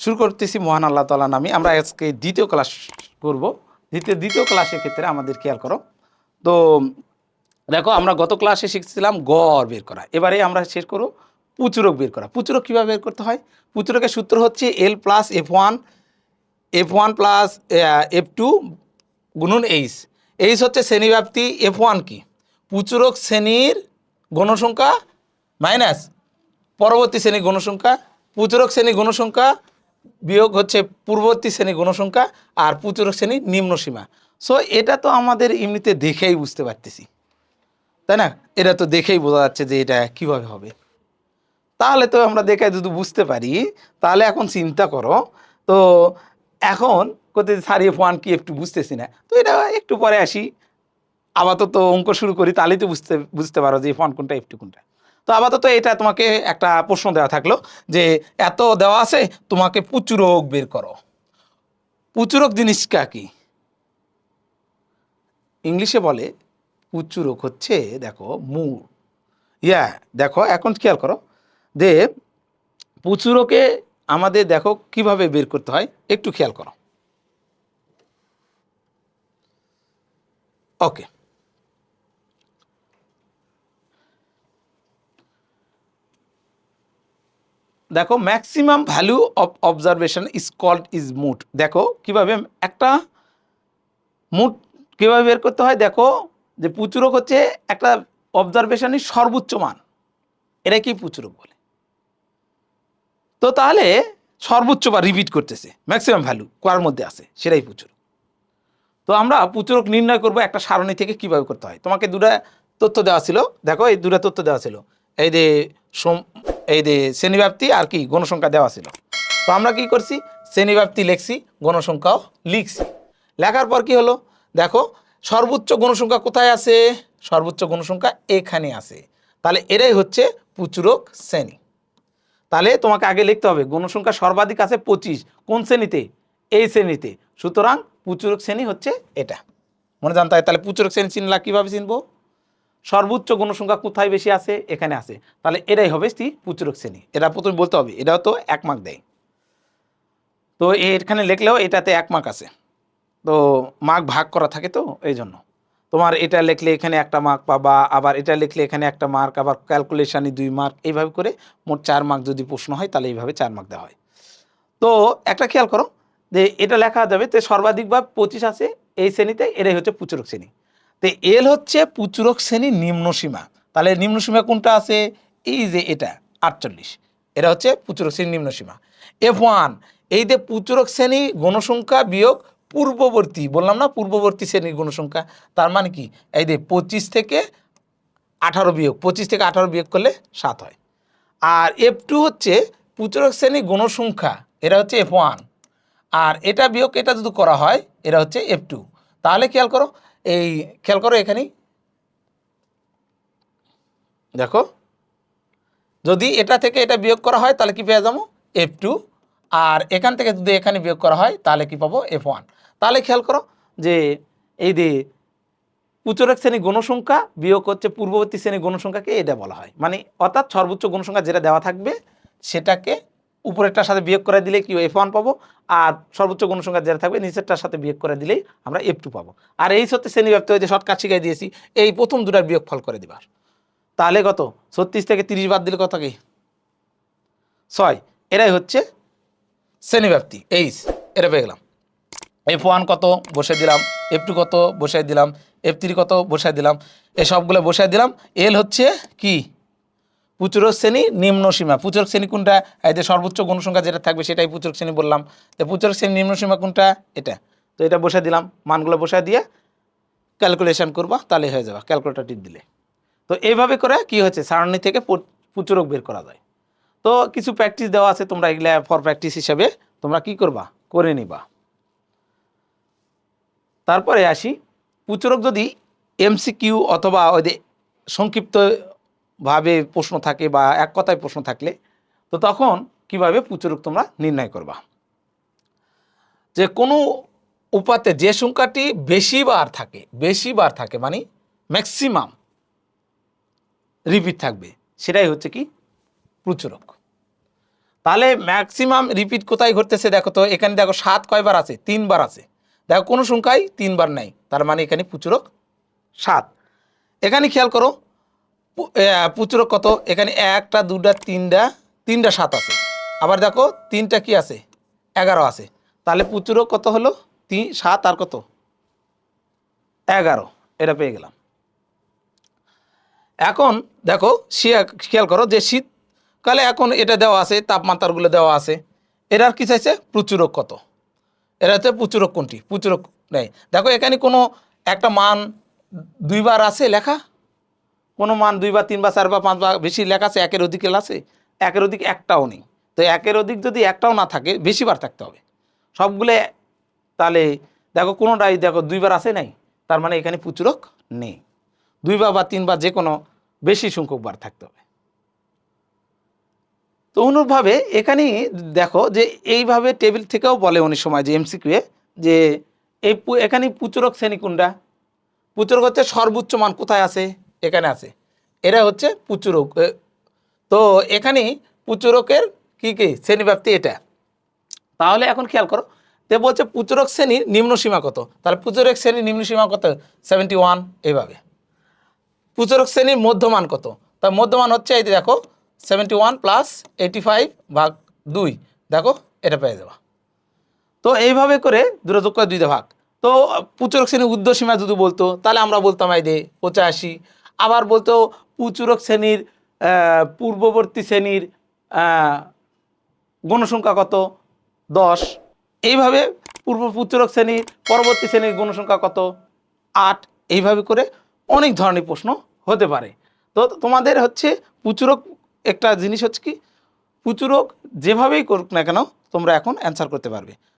শুরু করতেছি মহান আল্লাহ তালা নামে। আমরা আজকে দ্বিতীয় ক্লাস করব। দ্বিতীয় দ্বিতীয় ক্লাসের ক্ষেত্রে আমাদের খেয়াল করো। তো দেখো, আমরা গত ক্লাসে শিখছিলাম গড় বের করা। এবারে আমরা শেষ করব পুচুরক বের করা। পুচুরক কীভাবে বের করতে হয়? পুচুরকের সূত্র হচ্ছে L plus F one F one plus F two গুণন এইচ এইচ হচ্ছে শ্রেণীব্যাপ্তি এফ ওয়ান কি? পুচুরক শ্রেণির গণসংখ্যা মাইনাস পরবর্তী শ্রেণির গণসংখ্যা পুচুরক শ্রেণির গণসংখ্যা বিয়োগ হচ্ছে পূর্ববর্তী শ্রেণি গণসংখ্যা আর পুচুরক শ্রেণি নিম্ন সীমা। সো এটা তো আমাদের এমনিতে দেখেই বুঝতে পারতেছি। তাই না? এটা তো দেখেই বোঝা যাচ্ছে যে এটা কীভাবে হবে। তাহলে তো আমরা দেখে যদি বুঝতে পারি, তাহলে এখন চিন্তা করো। তো এখন কোথায় স্যার এফ ওয়ান কি একটু বুঝতেছি না। তো এটা একটু পরে আসি। আপাতত অঙ্ক শুরু করি, তাহলেই তো বুঝতে বুঝতে পারো যে এফ ওয়ান কোনটা এফ টু কোনটা। তো আপাতত এটা তোমাকে একটা প্রশ্ন দেওয়া থাকল যে এত দেওয়া আছে, তোমাকে পুচুরক বের করো। পুচুরক জিনিসটা কি? ইংলিশে বলে পুচুরক হচ্ছে, দেখো মূল ইয়া দেখো, এখন খেয়াল করো। যে পুচুরকে আমাদের দেখো কীভাবে বের করতে হয়, একটু খেয়াল করো। ওকে দেখো maximum value of observation is called is mode দেখো, কীভাবে একটা মুট কীভাবে বের করতে হয়? দেখো, যে পুচুরক হচ্ছে একটা অবজারভেশনের সর্বোচ্চ মান। এটা কি পুচুরক বলে? তো তাহলে সর্বোচ্চ বা রিপিট করতেছে ম্যাক্সিমাম ভ্যালু কোয়ার মধ্যে আছে, সেটাই পুচুরক তো আমরা পুচুরক নির্ণয় করব একটা সারণী থেকে কীভাবে করতে হয়। তোমাকে দুটা তথ্য দেওয়া ছিল, দেখো, এই দুটা তথ্য দেওয়া ছিল। এই যে এই শ্রেণীব্যাপ্তি আর কি গণসংখ্যা দেওয়া ছিল। তো আমরা কি করছি? শ্রেণীব্যাপ্তি লিখছি, গণসংখ্যাও লিখছি। লেখার পর কি হলো? দেখো, সর্বোচ্চ গণসংখ্যা কোথায় আছে? সর্বোচ্চ গণসংখ্যা এখানে আছে। তাহলে এরাই হচ্ছে পুচুরক শ্রেণি। তাহলে তোমাকে আগে লিখতে হবে, গণসংখ্যা সর্বাধিক আছে পঁচিশ। কোন শ্রেণীতে? এই শ্রেণীতে। সুতরাং পুচুরক শ্রেণি হচ্ছে এটা। মনে জানতে হয়, তাহলে পুচুরক শ্রেণি চিনলা কীভাবে চিনবো? সর্বোচ্চ গণসংখ্যা কোথায় বেশি আছে? এখানে আছে। তাহলে এটাই হবে কি পুচুরক শ্রেণি। এটা প্রথমে বলতে হবে এটাও তো এক মার্ক দেয়। তো এখানে লিখলেও এটাতে এক মার্ক আছে। তো মার্ক ভাগ করা থাকে তো এই জন্য তোমার এটা লিখলে এখানে একটা মার্ক পাবা, আবার এটা লিখলে এখানে একটা মার্ক আবার ক্যালকুলেশানে দুই মার্ক এইভাবে করে মোট চার মার্ক যদি প্রশ্ন হয়, তাহলে এইভাবে চার মার্ক দেওয়া হয়। তো একটা খেয়াল করো যে এটা লেখা যাবে তো সর্বাধিক বা পঁচিশ আছে এই শ্রেণীতে এটাই হচ্ছে পুচুরক শ্রেণি। তো এল হচ্ছে পুচুরক শ্রেণি নিম্নসীমা তাহলে নিম্নসীমা কোনটা আছে? এই যে এটা, আটচল্লিশ। এটা হচ্ছে পুচুরক শ্রেণি নিম্নসীমা এফ ওয়ান এই যে পুচুরক শ্রেণি গণসংখ্যা বিয়োগ পূর্ববর্তী, বললাম না পূর্ববর্তী শ্রেণির গণসংখ্যা তার মানে কি? এই যে পঁচিশ থেকে আঠারো বিয়োগ, পঁচিশ থেকে আঠারো বিয়োগ করলে সাত হয়। আর এফ টু হচ্ছে পুচুরক শ্রেণি গণসংখ্যা এটা হচ্ছে এফ ওয়ান আর এটা বিয়োগ, এটা যদি করা হয়, এটা হচ্ছে এফ টু তাহলে খেয়াল করো এই খেয়াল করো এখানে দেখো। যদি এটা থেকে এটা বিয়োগ করা হয়, তাহলে কি পেয়ে যাব? এফ টু আর এখান থেকে যদি এখানে বিয়োগ করা হয়, তাহলে কি পাবো? এফ ওয়ান তাহলে খেয়াল করো যে এই যে উচ্চরক শ্রেণি গণসংখ্যা বিয়োগ হচ্ছে পূর্ববর্তী শ্রেণি গণসংখ্যাকে এটা বলা হয়। মানে অর্থাৎ সর্বোচ্চ গণসংখ্যা যেটা দেওয়া থাকবে, সেটাকে উপরেরটার সাথে বিয়োগ করে দিলে কি এফ ওয়ান পাবো? আর সর্বোচ্চ গণসংখ্যা যারা থাকবে, নিচেরটার সাথে বিয়োগ করে দিলেই আমরা এফ টু পাবো। আর এই সত্যি শ্রেণীব্যাপ্ত হয়ে যে শর্টকাট শিখাই দিয়েছি, এই প্রথম দুটার বিয়োগ ফল করে দিবার তাহলে কত? ছত্রিশ থেকে তিরিশ বাদ দিলে কত কি? ছয়। এরাই হচ্ছে শ্রেণীব্যাপ্তি এইচ এটা পেয়ে গেলাম। এফ ওয়ান কত? বসে দিলাম। এফ টু কত? বসাই দিলাম। এফ থ্রি কত? বসাই দিলাম। এই সবগুলো বসাই দিলাম। এল হচ্ছে কি? পুচুরক শ্রেণি, নিম্ন সীমা। পুচুরক শ্রেণি কোনটা? এই যে সর্বোচ্চ গণসংখ্যা যেটা থাকবে সেটাই পুচুরক শ্রেণি বললাম। তো পুচুরক শ্রেণি, নিম্ন সীমা কোনটা? এটা। তো এটা বসে দিলাম। মানগুলো বসায় দিয়ে ক্যালকুলেশন করবা, তাহলে হয়ে যাবে। ক্যালকুলেটার টিপ দিলে। তো এইভাবে করে কি হচ্ছে? সারণী থেকে পুচুরক বের করা যায়। তো কিছু প্র্যাকটিস দেওয়া আছে, তোমরা এগুলা ফর প্র্যাকটিস হিসাবে তোমরা কি করবা? করে নিবা। তারপরে আসি। পুচুরক যদি এমসিকিউ অথবা ওই যে সংক্ষিপ্তভাবে প্রশ্ন থাকে বা এক কথায় প্রশ্ন থাকলে, তো তখন কীভাবে পুচুরক তোমরা নির্ণয় করবা? যে কোনো উপাতে যে সংখ্যাটি বেশি বার থাকে, বেশি বার থাকে মানে ম্যাক্সিমাম রিপিট থাকবে, সেটাই হচ্ছে কি? প্রচুরক তাহলে ম্যাক্সিমাম রিপিট কোথায় ঘটতেছে দেখো তো, এখানে দেখো সাত কয়বার আছে? তিনবার আছে। দেখো কোনো সংখ্যাই তিনবার নাই, তার মানে এখানে প্রচুরক সাত। এখানে খেয়াল করো পুচুরক কত? এখানে একটা, দুটা, তিনটা তিনটা, সাত আছে। আবার দেখো, তিনটা কি আছে? এগারো আছে। তাহলে পুচুরক কত হলো? তিন, সাত আর কত? এগারো। এটা পেয়ে গেলাম। এখন দেখো খেয়াল করো যে শীতকালে এখন এটা দেওয়া আছে, তাপমাত্রাগুলো দেওয়া আছে। এরার কি চাইছে? প্রচুরক কত? এরা হচ্ছে প্রচুরক কোনটি? প্রচুরক নেই। দেখো, এখানে কোনো একটা মান দুইবার আছে লেখা? কোনো মান দুইবার তিনবার চারবার পাঁচবার বেশি লেখা আছে, একের অধিক আছে, একের অধিক একটাও নেই। তো একের অধিক যদি একটাও না থাকে বেশিবার থাকতে হবে। সবগুলো তাহলে দেখো কোনোটাই দেখো দুইবার আছে নাই, তার মানে এখানে প্রচুরক নেই। দুইবার বা তিনবার যে কোনো বেশি সংখ্যক বার থাকতে হবে। তো অনুরূপভাবে এখানে দেখো যে এইভাবে টেবিল থেকেও বলে অনেক সময় যে এমসিকিউয়ে যে এই এখানে পুচুরক শ্রেণি কোনটা? পুচুরক হচ্ছে সর্বোচ্চ মান কোথায় আছে? এখানে আছে। এরা হচ্ছে পুচুরক তো এখানে পুচুরকের কী কী? শ্রেণীব্যাপ্তি এটা। তাহলে এখন খেয়াল করো তে বলছে পুচুরক শ্রেণির নিম্ন সীমা কত? তাহলে পুচুরক শ্রেণির নিম্ন সীমা কত? সেভেন্টি ওয়ান এইভাবে। পুচুরক শ্রেণির মধ্যমান কত? তার মধ্যমান হচ্ছে এই দেখো seventy one plus eighty five ভাগ দুই। দেখো, এটা পেয়ে যাবা। তো এইভাবে করে দূরযোগ করে দুইটা ভাগ। তো পুচুরক শ্রেণির উর্ধ্বসীমা যদি বলতো, তাহলে আমরা বলতাম এই যে পঁচাশি আবার বলতো পুচুরক শ্রেণির পূর্ববর্তী শ্রেণির গণসংখ্যা কত? দশ। এইভাবে পূর্ব পুত্রক শ্রেণির পরবর্তী শ্রেণির গণসংখ্যা কত? আট। এইভাবে করে অনেক ধরনের প্রশ্ন হতে পারে। তো তোমাদের হচ্ছে পুচুরক একটা জিনিস হচ্ছে কি? পুচুরক যেভাবেই করুক না কেন, তোমরা এখন অ্যান্সার করতে পারবে।